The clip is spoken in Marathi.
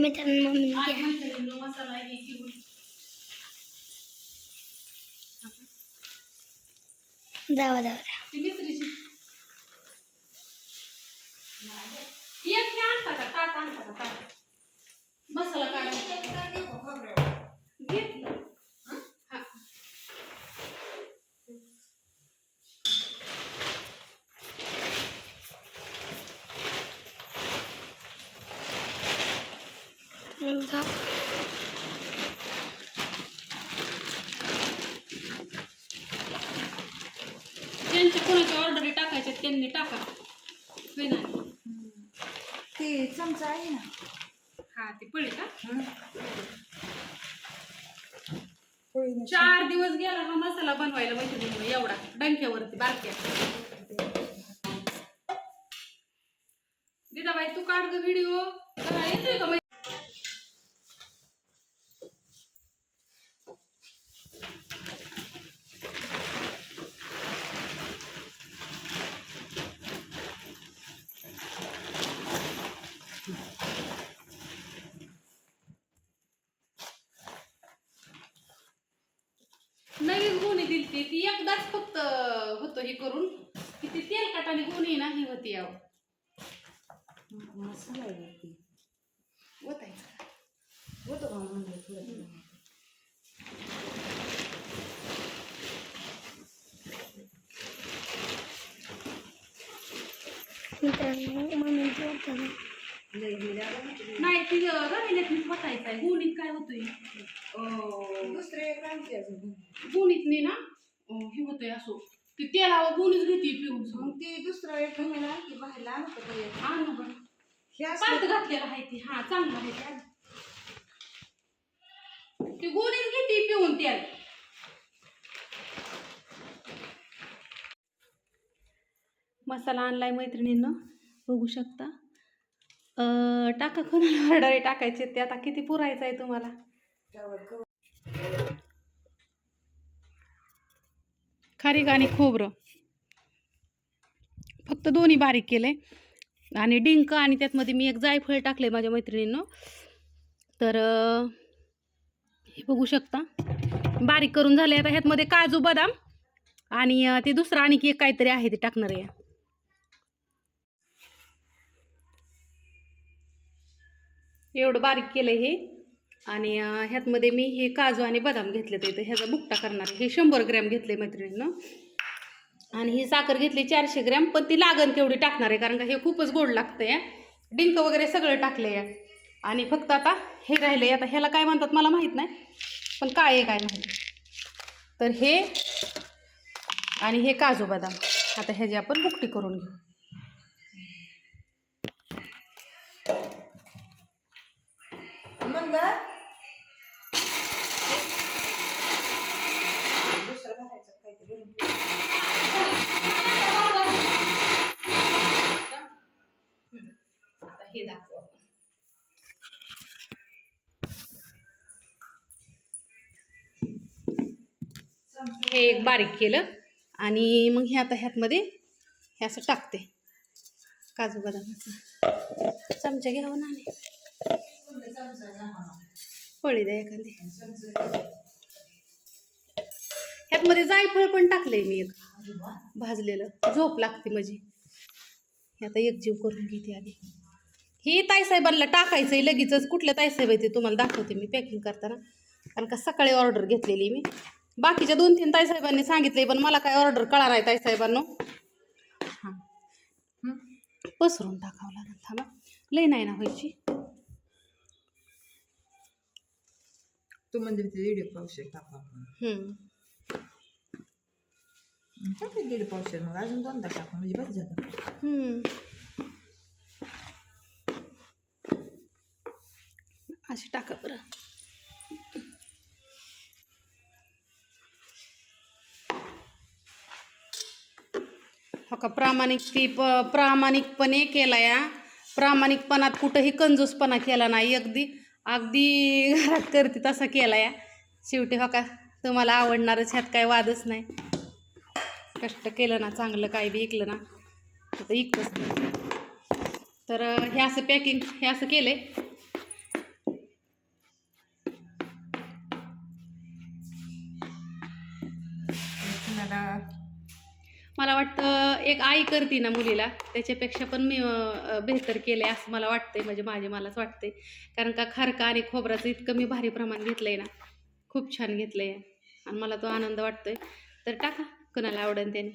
मित्रांनो मम्मी जावा जावा मसाला काढा जा. ज्यांच्या कोणाच्या ऑर्डरी टाकायच्या त्यांनी टाका. होय ना? ते चमचा आहे ना. हा ती पळी का? न चार दिवस गेला हा मसाला बनवायला मैत्रिणी एवढा. डंक्यावरती बारक्या. दिदाबाई तू काढ ग व्हिडिओ येतोय का मै- नवीन गुन्हे दिली ती ती एकदाच फक्त होतं हे करून की ती तेलकटाने गुन्हे नाही होती यावं मसाला आहे वरती. होतायचं होतो का म्हणलं थोडं थोडं. मित्रांनो मम्मी जेवता ना. लय हे लागलं ना ते. नाही ती रव्याने होतायचं आहे गुणीत काय होतोय अं, दुसरे एक आणते अजून गुणीतने ना अं, हे होतंय असो ती तेलावर गुणीच घेते पिऊन. मग ते दुसरं एक महिना की बाहेर आणू का एक? आणू बरं हे पात असलं घातलेला आहे ती. हा चांगला आहे ते. ती गुणीच घेते पिऊन तेल मसाला आणलाय मैत्रिणींना. बघू शकता. अं, टाका कोणाला ऑर्डर टाकायचे ते. आता किती पुरायचं आहे तुम्हाला? त्यावर कवर. खारीक आणि खोबरं. फक्त दोन्ही बारीक केले. आणि डिंक आणि त्यातमध्ये मी एक जायफळ टाकले माझ्या मैत्रिणींनं. तर हे बघू शकता. बारीक करून झाले आता ह्यातमध्ये काजू बदाम आणि ते दुसरं आणखी एक काहीतरी आहे ते टाकणार आहे. एवढं बारीक केलं हे. आणि ह्यातमध्ये मी हे काजू आणि बदाम घेतले ते ह्याचा बुकटा करणार हे शंभर ग्रॅम घेतले मैत्रिणीनं. आणि ही साखर घेतली चारशे ग्रॅम पण ती लागन तेवढी टाकणार आहे कारण का हे खूपच गोड लागतंय. डिंक वगैरे सगळं टाकले आणि फक्त आता हे राहिले आता ह्याला काय म्हणतात मला माहीत नाही पण काय आहे काय माहिती तर हे आणि हे काजू बदाम. आता ह्याची आपण बुकटी करून घेऊ म्हणलं दुसरं घालायचं काहीतरी आता हे दाखवू आपण. हे एक बारीक केलं आणि मग हे आता ह्यातमध्ये हे असं टाकते. काजू बदामाचं. चमचा घ्यावं ना पळी द्या एखादी. ह्यातमध्ये जायफळ पण टाकलंय मी एक. भाजलेलं. झोप लागते माझी. आता एकजीव करून घेते आधी. ही ताईसाहेबांना टाकायचं आहे लगेचच. कुठल्या ताईसाहेब आहे ते तुम्हाला दाखवते मी पॅकिंग करताना. कारण का सकाळी ऑर्डर घेतलेली मी. बाकीच्या दोन तीन ताईसाहेबांनी सांगितले पण मला काय ऑर्डर कळा नाही ताईसाहेबांनो. हां. हं. पसरून टाकावं लागेल थांबा. लई नाही ना व्हायची. तू म्हणजे ते दीड पावशे टाका हं. टाकते दीड पावशे मग अजून दोनदा टाका म्हणजे बस झालं हं. अशी टाका बरं हो का प्रामाणिक ती प प्रामाणिकपणे केला या. प्रामाणिकपणात कुठंही कंजूसपणा केला नाही. अगदी अगदी घरात करते तसा केला या. शेवटी हो का तुम्हाला आवडणारच ह्यात काय वादच नाही. कष्ट केलं ना चांगलं काय बी ऐकलं ना तर इकतंच तर हे असं पॅकिंग हे असं केलं आहे मला वाटतं एक आई करते ना मुलीला त्याच्यापेक्षा पण मी बेहतर केलं आहे असं मला वाटतंय म्हणजे माझे मलाच वाटतंय. कारण का खारका आणि खोबराचं इतकं मी भारी प्रमाण घेतलं आहे ना खूप छान घेतलं आहे आणि मला तो आनंद वाटतोय. तर टाका. कोणाला आवडेल त्याने